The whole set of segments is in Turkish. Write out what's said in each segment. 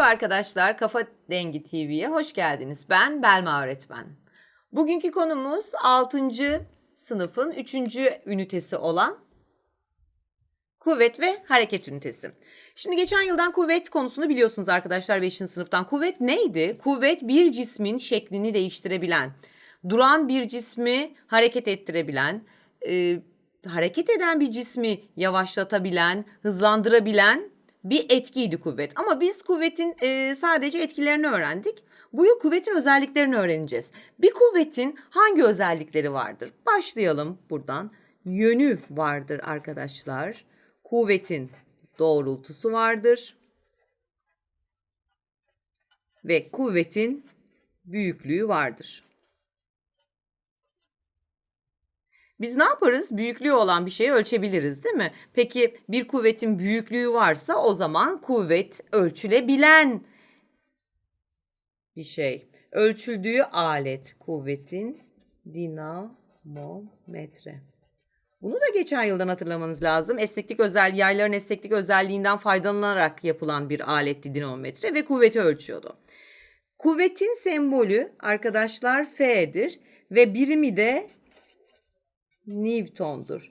Merhaba arkadaşlar, Kafa Dengi TV'ye hoş geldiniz. Ben Belma öğretmen. Bugünkü konumuz 6. sınıfın 3. ünitesi olan kuvvet ve hareket ünitesi. Şimdi geçen yıldan kuvvet konusunu biliyorsunuz arkadaşlar 5. sınıftan. Kuvvet neydi? Kuvvet bir cismin şeklini değiştirebilen, duran bir cismi hareket ettirebilen, e, hareket eden bir cismi yavaşlatabilen, hızlandırabilen bir etkiydi kuvvet. Ama biz kuvvetin e, sadece etkilerini öğrendik. Bu yıl kuvvetin özelliklerini öğreneceğiz. Bir kuvvetin hangi özellikleri vardır? Başlayalım buradan. Yönü vardır arkadaşlar. Kuvvetin doğrultusu vardır. Ve kuvvetin büyüklüğü vardır. Biz ne yaparız? Büyüklüğü olan bir şeyi ölçebiliriz değil mi? Peki bir kuvvetin büyüklüğü varsa o zaman kuvvet ölçülebilen bir şey. Ölçüldüğü alet kuvvetin dinamometre. Bunu da geçen yıldan hatırlamanız lazım. Esneklik özel yayların esneklik özelliğinden faydalanarak yapılan bir aletti dinamometre ve kuvveti ölçüyordu. Kuvvetin sembolü arkadaşlar F'dir ve birimi de Newton'dur.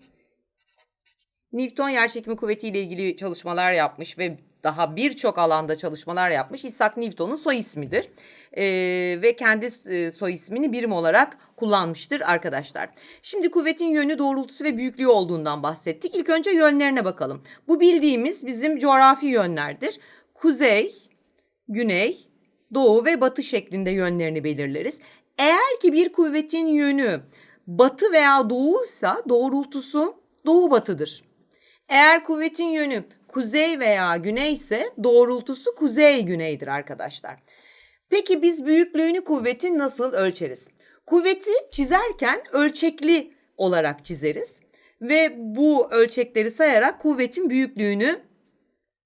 Newton yerçekimi kuvvetiyle ilgili çalışmalar yapmış ve daha birçok alanda çalışmalar yapmış. Isaac Newton'un soy ismidir. Ee, ve kendi e, soy ismini birim olarak kullanmıştır arkadaşlar. Şimdi kuvvetin yönü, doğrultusu ve büyüklüğü olduğundan bahsettik. İlk önce yönlerine bakalım. Bu bildiğimiz bizim coğrafi yönlerdir. Kuzey, güney, doğu ve batı şeklinde yönlerini belirleriz. Eğer ki bir kuvvetin yönü batı veya doğuysa doğrultusu doğu batıdır. Eğer kuvvetin yönü kuzey veya güney ise doğrultusu kuzey güneydir arkadaşlar. Peki biz büyüklüğünü kuvvetin nasıl ölçeriz? Kuvveti çizerken ölçekli olarak çizeriz ve bu ölçekleri sayarak kuvvetin büyüklüğünü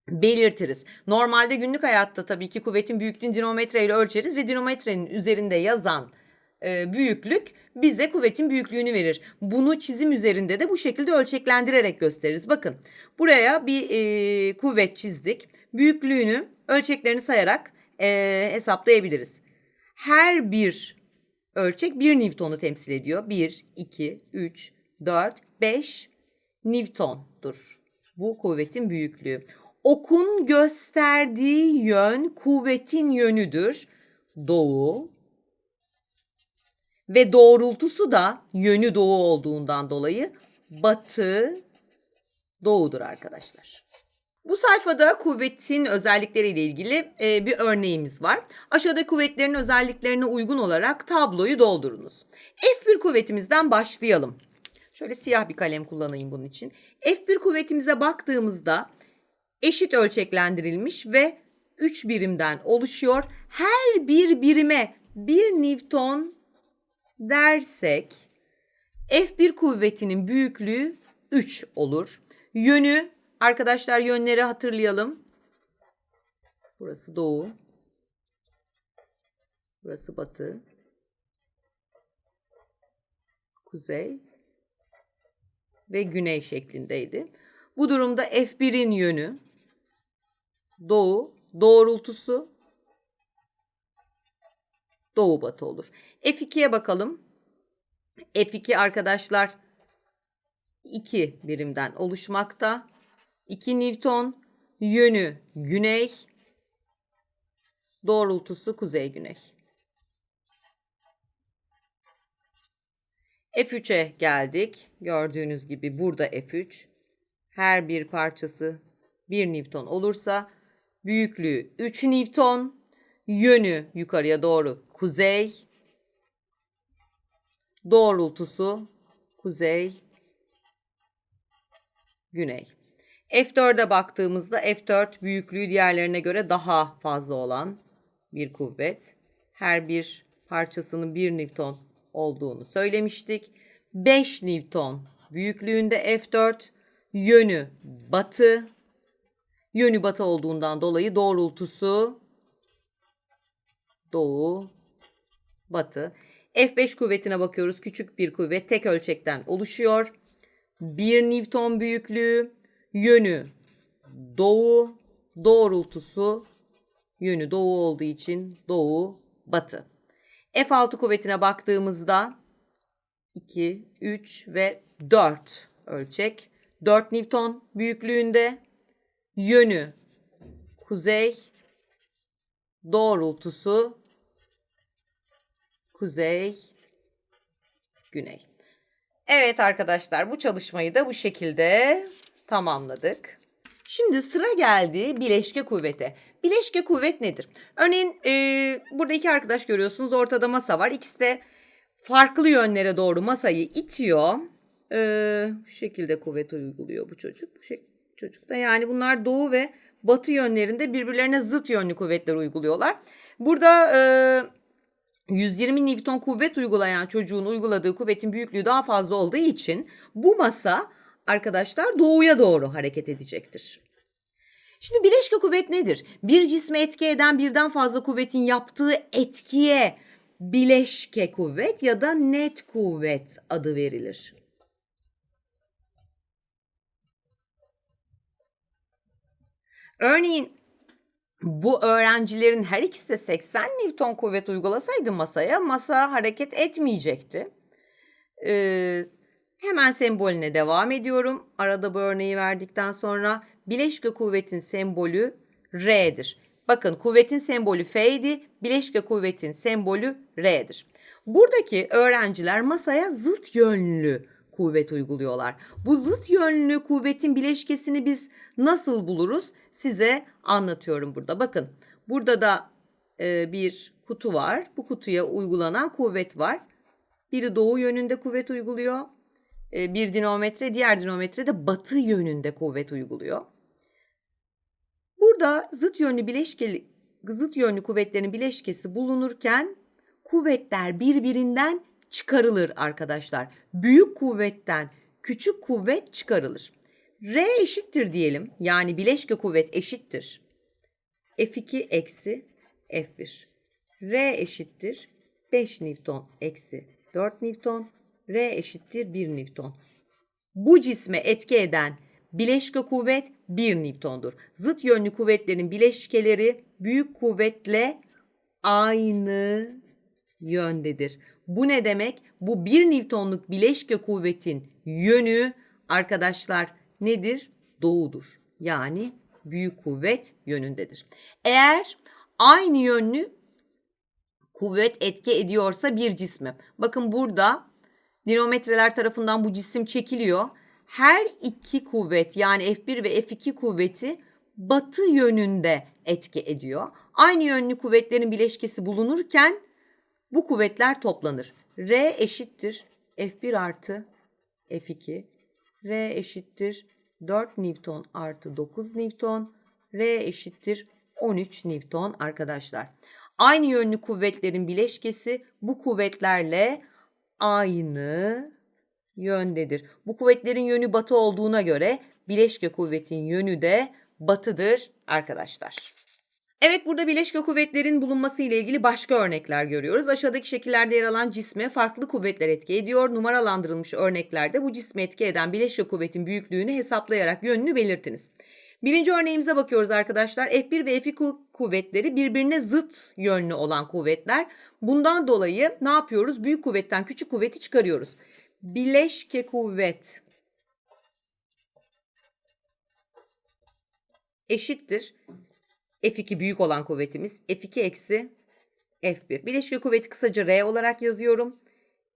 belirtiriz. Normalde günlük hayatta tabii ki kuvvetin büyüklüğünü dinometre ile ölçeriz ve dinometrenin üzerinde yazan e, büyüklük bize kuvvetin büyüklüğünü verir. Bunu çizim üzerinde de bu şekilde ölçeklendirerek gösteririz. Bakın buraya bir e, kuvvet çizdik. Büyüklüğünü ölçeklerini sayarak e, hesaplayabiliriz. Her bir ölçek 1 Newton'u temsil ediyor. 1, 2, 3, 4, 5 Newton'dur. Bu kuvvetin büyüklüğü. Okun gösterdiği yön kuvvetin yönüdür. Doğu, ve doğrultusu da yönü doğu olduğundan dolayı batı doğudur arkadaşlar. Bu sayfada kuvvetin özellikleriyle ilgili e, bir örneğimiz var. Aşağıda kuvvetlerin özelliklerine uygun olarak tabloyu doldurunuz. F1 kuvvetimizden başlayalım. Şöyle siyah bir kalem kullanayım bunun için. F1 kuvvetimize baktığımızda eşit ölçeklendirilmiş ve 3 birimden oluşuyor. Her bir birime 1 Newton dersek F1 kuvvetinin büyüklüğü 3 olur. Yönü arkadaşlar yönleri hatırlayalım. Burası doğu. Burası batı. Kuzey ve güney şeklindeydi. Bu durumda F1'in yönü doğu, doğrultusu doğu batı olur. F2'ye bakalım. F2 arkadaşlar 2 birimden oluşmakta. 2 Newton yönü güney doğrultusu kuzey güney. F3'e geldik. Gördüğünüz gibi burada F3. Her bir parçası 1 Newton olursa büyüklüğü 3 Newton, yönü yukarıya doğru kuzey, doğrultusu kuzey, güney. F4'e baktığımızda F4 büyüklüğü diğerlerine göre daha fazla olan bir kuvvet. Her bir parçasının 1 Newton olduğunu söylemiştik. 5 Newton büyüklüğünde F4 yönü batı. Yönü batı olduğundan dolayı doğrultusu doğu, batı. F5 kuvvetine bakıyoruz. Küçük bir kuvvet tek ölçekten oluşuyor. 1 Newton büyüklüğü, yönü doğu, doğrultusu Yönü doğu olduğu için doğu, batı. F6 kuvvetine baktığımızda 2, 3 ve 4 ölçek. 4 Newton büyüklüğünde. Yönü kuzey, doğrultusu kuzey, güney. Evet arkadaşlar bu çalışmayı da bu şekilde tamamladık. Şimdi sıra geldi bileşke kuvvete. Bileşke kuvvet nedir? Örneğin e, burada iki arkadaş görüyorsunuz. Ortada masa var. İkisi de farklı yönlere doğru masayı itiyor. E, bu şekilde kuvvet uyguluyor bu çocuk. Bu şek- çocuk da yani bunlar doğu ve batı yönlerinde birbirlerine zıt yönlü kuvvetler uyguluyorlar. Burada e, 120 Newton kuvvet uygulayan çocuğun uyguladığı kuvvetin büyüklüğü daha fazla olduğu için bu masa arkadaşlar doğuya doğru hareket edecektir. Şimdi bileşke kuvvet nedir? Bir cisme etki eden birden fazla kuvvetin yaptığı etkiye bileşke kuvvet ya da net kuvvet adı verilir. Örneğin bu öğrencilerin her ikisi de 80 Newton kuvvet uygulasaydı masaya masa hareket etmeyecekti. Ee, hemen sembolüne devam ediyorum. Arada bu örneği verdikten sonra bileşke kuvvetin sembolü R'dir. Bakın kuvvetin sembolü F'ydi, bileşke kuvvetin sembolü R'dir. Buradaki öğrenciler masaya zıt yönlü kuvvet uyguluyorlar. Bu zıt yönlü kuvvetin bileşkesini biz nasıl buluruz? Size anlatıyorum burada. Bakın burada da e, bir kutu var. Bu kutuya uygulanan kuvvet var. Biri doğu yönünde kuvvet uyguluyor. E, bir dinometre, diğer dinometre de batı yönünde kuvvet uyguluyor. Burada zıt yönlü bileşkeli zıt yönlü kuvvetlerin bileşkesi bulunurken kuvvetler birbirinden çıkarılır arkadaşlar. Büyük kuvvetten küçük kuvvet çıkarılır. R eşittir diyelim. Yani bileşke kuvvet eşittir. F2 eksi F1. R eşittir 5 Newton eksi 4 Newton. R eşittir 1 Newton. Bu cisme etki eden bileşke kuvvet 1 Newton'dur. Zıt yönlü kuvvetlerin bileşkeleri büyük kuvvetle aynı yöndedir. Bu ne demek? Bu 1 Newton'luk bileşke kuvvetin yönü arkadaşlar nedir? Doğudur. Yani büyük kuvvet yönündedir. Eğer aynı yönlü kuvvet etki ediyorsa bir cisme. Bakın burada dinometreler tarafından bu cisim çekiliyor. Her iki kuvvet yani F1 ve F2 kuvveti batı yönünde etki ediyor. Aynı yönlü kuvvetlerin bileşkesi bulunurken bu kuvvetler toplanır. R eşittir F1 artı F2. R eşittir 4 Newton artı 9 Newton. R eşittir 13 Newton arkadaşlar. Aynı yönlü kuvvetlerin bileşkesi bu kuvvetlerle aynı yöndedir. Bu kuvvetlerin yönü batı olduğuna göre bileşke kuvvetin yönü de batıdır arkadaşlar. Evet burada bileşke kuvvetlerin bulunması ile ilgili başka örnekler görüyoruz. Aşağıdaki şekillerde yer alan cisme farklı kuvvetler etki ediyor. Numaralandırılmış örneklerde bu cisme etki eden bileşke kuvvetin büyüklüğünü hesaplayarak yönünü belirtiniz. Birinci örneğimize bakıyoruz arkadaşlar. F1 ve F2 kuvvetleri birbirine zıt yönlü olan kuvvetler. Bundan dolayı ne yapıyoruz? Büyük kuvvetten küçük kuvveti çıkarıyoruz. Bileşke kuvvet eşittir. F2 büyük olan kuvvetimiz. F2 eksi F1. Bileşke kuvveti kısaca R olarak yazıyorum.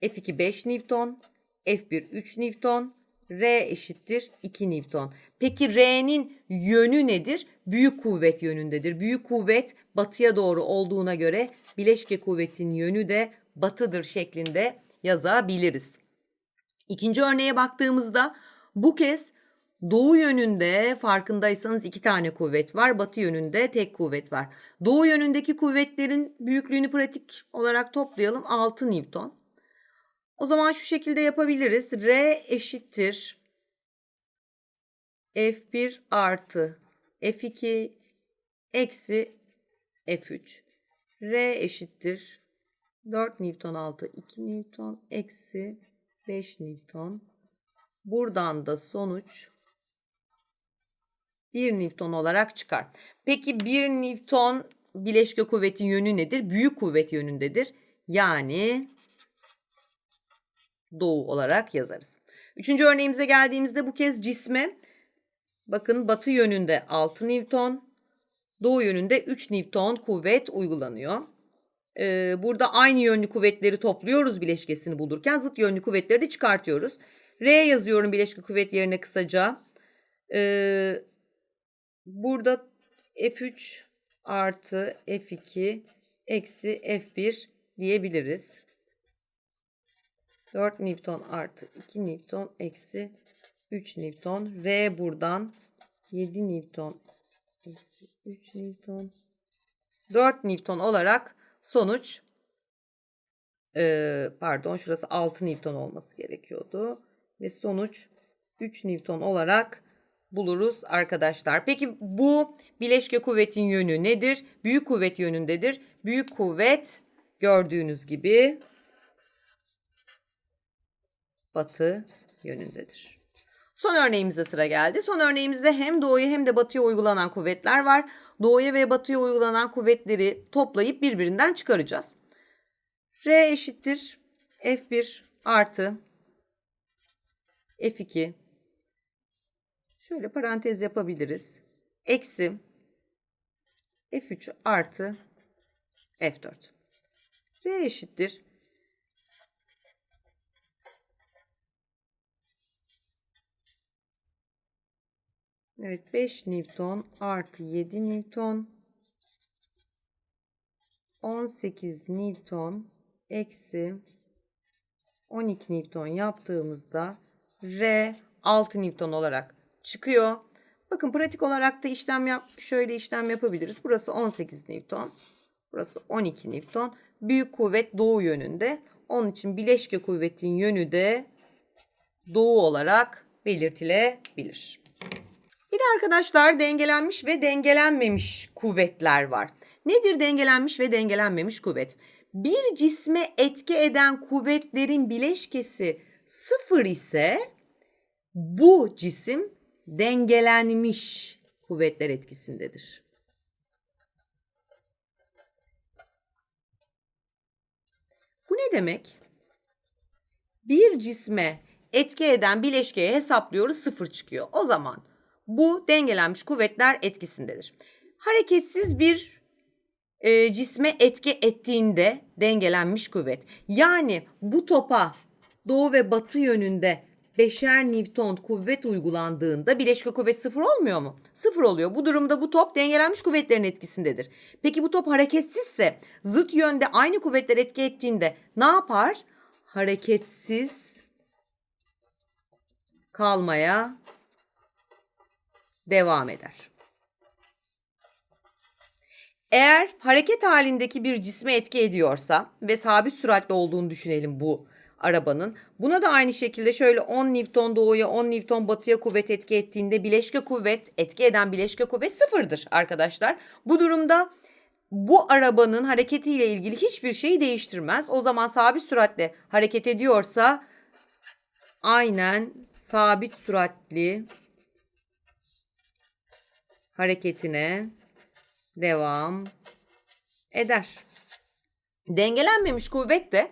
F2 5 Newton. F1 3 Newton. R eşittir 2 Newton. Peki R'nin yönü nedir? Büyük kuvvet yönündedir. Büyük kuvvet batıya doğru olduğuna göre bileşke kuvvetin yönü de batıdır şeklinde yazabiliriz. İkinci örneğe baktığımızda bu kez doğu yönünde farkındaysanız iki tane kuvvet var. Batı yönünde tek kuvvet var. Doğu yönündeki kuvvetlerin büyüklüğünü pratik olarak toplayalım. 6 Newton. O zaman şu şekilde yapabiliriz. R eşittir. F1 artı F2 eksi F3. R eşittir. 4 Newton altı 2 Newton eksi 5 Newton. Buradan da sonuç 1 Newton olarak çıkar. Peki 1 Newton bileşke kuvvetin yönü nedir? Büyük kuvvet yönündedir. Yani doğu olarak yazarız. Üçüncü örneğimize geldiğimizde bu kez cisme bakın batı yönünde 6 Newton, doğu yönünde 3 Newton kuvvet uygulanıyor. Ee, burada aynı yönlü kuvvetleri topluyoruz bileşkesini bulurken zıt yönlü kuvvetleri de çıkartıyoruz. R yazıyorum bileşke kuvvet yerine kısaca. Ee, burada F3 artı F2 eksi F1 diyebiliriz. 4 Newton artı 2 Newton eksi 3 Newton. R buradan 7 Newton eksi 3 Newton. 4 Newton olarak sonuç ee, pardon şurası 6 Newton olması gerekiyordu. Ve sonuç 3 Newton olarak buluruz arkadaşlar. Peki bu bileşke kuvvetin yönü nedir? Büyük kuvvet yönündedir. Büyük kuvvet gördüğünüz gibi batı yönündedir. Son örneğimize sıra geldi. Son örneğimizde hem doğuya hem de batıya uygulanan kuvvetler var. Doğuya ve batıya uygulanan kuvvetleri toplayıp birbirinden çıkaracağız. R eşittir F1 artı F2 Şöyle parantez yapabiliriz. Eksi F3 artı F4. R eşittir. Evet 5 Newton artı 7 Newton 18 Newton eksi 12 Newton yaptığımızda R 6 Newton olarak çıkıyor. Bakın pratik olarak da işlem yap şöyle işlem yapabiliriz. Burası 18 Newton. Burası 12 Newton. Büyük kuvvet doğu yönünde. Onun için bileşke kuvvetin yönü de doğu olarak belirtilebilir. Bir de arkadaşlar dengelenmiş ve dengelenmemiş kuvvetler var. Nedir dengelenmiş ve dengelenmemiş kuvvet? Bir cisme etki eden kuvvetlerin bileşkesi sıfır ise bu cisim dengelenmiş kuvvetler etkisindedir. Bu ne demek? Bir cisme etki eden bileşkeye hesaplıyoruz sıfır çıkıyor. O zaman bu dengelenmiş kuvvetler etkisindedir. Hareketsiz bir e, cisme etki ettiğinde dengelenmiş kuvvet. Yani bu topa doğu ve batı yönünde beşer Newton kuvvet uygulandığında bileşke kuvvet sıfır olmuyor mu? Sıfır oluyor. Bu durumda bu top dengelenmiş kuvvetlerin etkisindedir. Peki bu top hareketsizse zıt yönde aynı kuvvetler etki ettiğinde ne yapar? Hareketsiz kalmaya devam eder. Eğer hareket halindeki bir cisme etki ediyorsa ve sabit süratli olduğunu düşünelim bu arabanın. Buna da aynı şekilde şöyle 10 Newton doğuya 10 Newton batıya kuvvet etki ettiğinde bileşke kuvvet etki eden bileşke kuvvet sıfırdır arkadaşlar. Bu durumda bu arabanın hareketiyle ilgili hiçbir şeyi değiştirmez. O zaman sabit süratle hareket ediyorsa aynen sabit süratli hareketine devam eder. Dengelenmemiş kuvvet de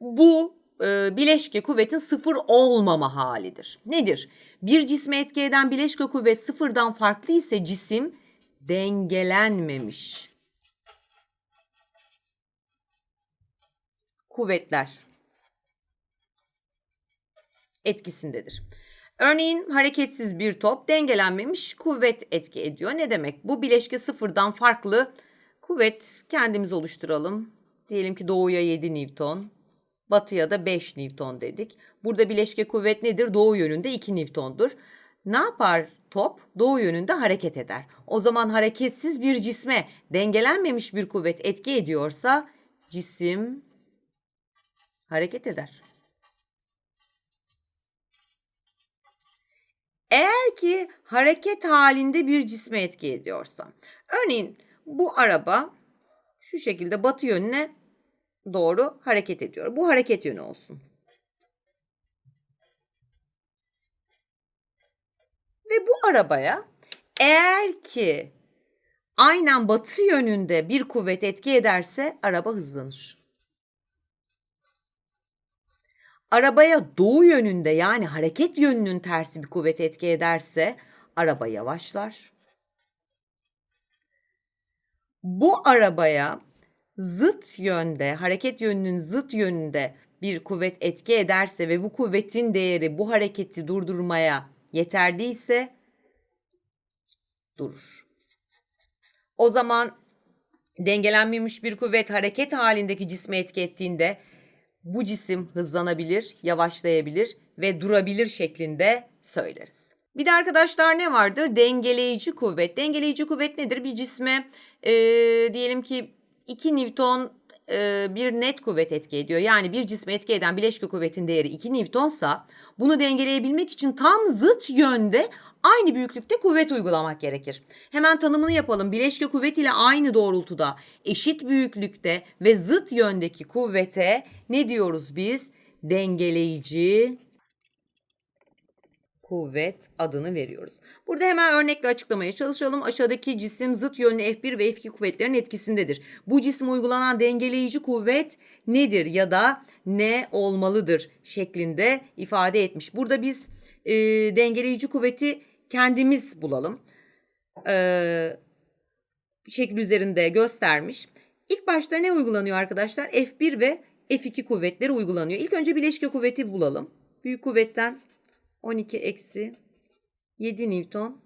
bu e, bileşke kuvvetin sıfır olmama halidir. Nedir? Bir cisme etki eden bileşke kuvvet sıfırdan farklı ise cisim dengelenmemiş. Kuvvetler etkisindedir. Örneğin hareketsiz bir top dengelenmemiş kuvvet etki ediyor. Ne demek? Bu bileşke sıfırdan farklı kuvvet kendimiz oluşturalım. Diyelim ki doğuya 7 Newton, batıya da 5 Newton dedik. Burada bileşke kuvvet nedir? Doğu yönünde 2 Newton'dur. Ne yapar top? Doğu yönünde hareket eder. O zaman hareketsiz bir cisme dengelenmemiş bir kuvvet etki ediyorsa cisim hareket eder. Eğer ki hareket halinde bir cisme etki ediyorsa. Örneğin bu araba şu şekilde batı yönüne doğru hareket ediyor. Bu hareket yönü olsun. Ve bu arabaya eğer ki aynen batı yönünde bir kuvvet etki ederse araba hızlanır. Arabaya doğu yönünde yani hareket yönünün tersi bir kuvvet etki ederse araba yavaşlar. Bu arabaya zıt yönde, hareket yönünün zıt yönünde bir kuvvet etki ederse ve bu kuvvetin değeri bu hareketi durdurmaya yeterliyse durur. O zaman dengelenmemiş bir kuvvet hareket halindeki cisme etki ettiğinde bu cisim hızlanabilir, yavaşlayabilir ve durabilir şeklinde söyleriz. Bir de arkadaşlar ne vardır? Dengeleyici kuvvet. Dengeleyici kuvvet nedir? Bir cisme e, diyelim ki 2 Newton e, bir net kuvvet etki ediyor. Yani bir cisme etki eden bileşke kuvvetin değeri 2 Newtonsa bunu dengeleyebilmek için tam zıt yönde aynı büyüklükte kuvvet uygulamak gerekir. Hemen tanımını yapalım. Bileşke kuvvet ile aynı doğrultuda, eşit büyüklükte ve zıt yöndeki kuvvete ne diyoruz biz? Dengeleyici kuvvet adını veriyoruz. Burada hemen örnekle açıklamaya çalışalım. Aşağıdaki cisim zıt yönlü F1 ve F2 kuvvetlerin etkisindedir. Bu cisme uygulanan dengeleyici kuvvet nedir ya da ne olmalıdır şeklinde ifade etmiş. Burada biz e, dengeleyici kuvveti kendimiz bulalım. E, şekil üzerinde göstermiş. İlk başta ne uygulanıyor arkadaşlar? F1 ve F2 kuvvetleri uygulanıyor. İlk önce bileşke kuvveti bulalım. Büyük kuvvetten 12 eksi 7 Newton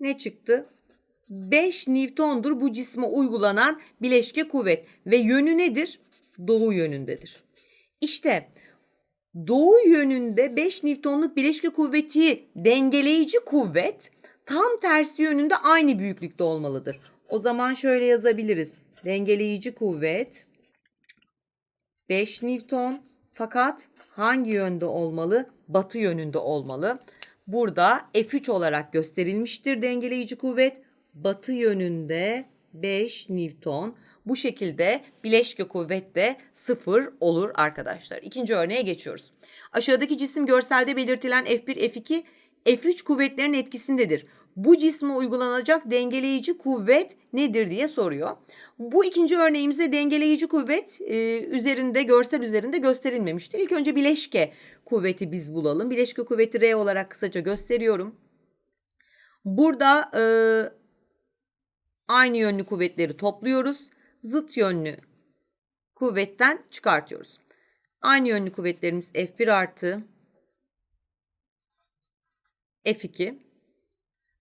ne çıktı? 5 Newton'dur bu cisme uygulanan bileşke kuvvet ve yönü nedir? Doğu yönündedir. İşte doğu yönünde 5 Newton'luk bileşke kuvveti dengeleyici kuvvet tam tersi yönünde aynı büyüklükte olmalıdır. O zaman şöyle yazabiliriz. Dengeleyici kuvvet 5 Newton fakat hangi yönde olmalı? Batı yönünde olmalı. Burada F3 olarak gösterilmiştir dengeleyici kuvvet. Batı yönünde 5 Newton. Bu şekilde bileşke kuvvet de 0 olur arkadaşlar. İkinci örneğe geçiyoruz. Aşağıdaki cisim görselde belirtilen F1, F2, F3 kuvvetlerin etkisindedir. Bu cisme uygulanacak dengeleyici kuvvet nedir diye soruyor. Bu ikinci örneğimizde dengeleyici kuvvet e, üzerinde görsel üzerinde gösterilmemiştir. İlk önce bileşke kuvveti biz bulalım. Bileşke kuvveti R olarak kısaca gösteriyorum. Burada e, aynı yönlü kuvvetleri topluyoruz. Zıt yönlü kuvvetten çıkartıyoruz. Aynı yönlü kuvvetlerimiz F1 artı F2.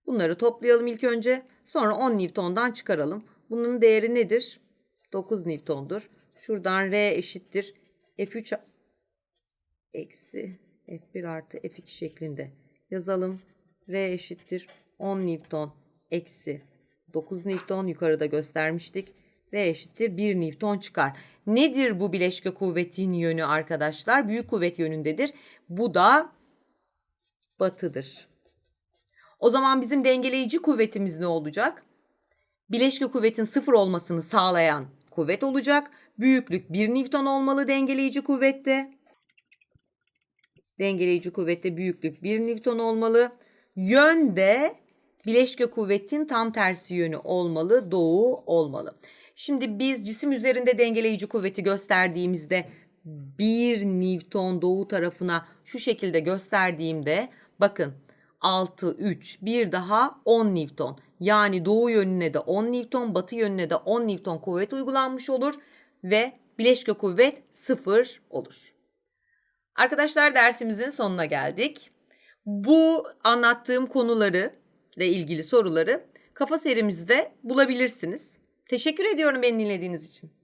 Bunları toplayalım ilk önce. Sonra 10 Newton'dan çıkaralım. Bunun değeri nedir? 9 Newton'dur. Şuradan R eşittir. F3 eksi F1 artı F2 şeklinde yazalım. R eşittir 10 Newton eksi 9 Newton yukarıda göstermiştik. R eşittir 1 Newton çıkar. Nedir bu bileşke kuvvetin yönü arkadaşlar? Büyük kuvvet yönündedir. Bu da batıdır. O zaman bizim dengeleyici kuvvetimiz ne olacak? Bileşke kuvvetin sıfır olmasını sağlayan kuvvet olacak. Büyüklük 1 Newton olmalı dengeleyici kuvvette. Dengeleyici kuvvette büyüklük 1 Newton olmalı. Yönde bileşke kuvvetin tam tersi yönü olmalı, doğu olmalı. Şimdi biz cisim üzerinde dengeleyici kuvveti gösterdiğimizde 1 Newton doğu tarafına şu şekilde gösterdiğimde bakın 6, 3, bir daha 10 Newton. Yani doğu yönüne de 10 Newton, batı yönüne de 10 Newton kuvvet uygulanmış olur ve bileşke kuvvet 0 olur. Arkadaşlar dersimizin sonuna geldik. Bu anlattığım konuları ile ilgili soruları kafa serimizde bulabilirsiniz. Teşekkür ediyorum beni dinlediğiniz için.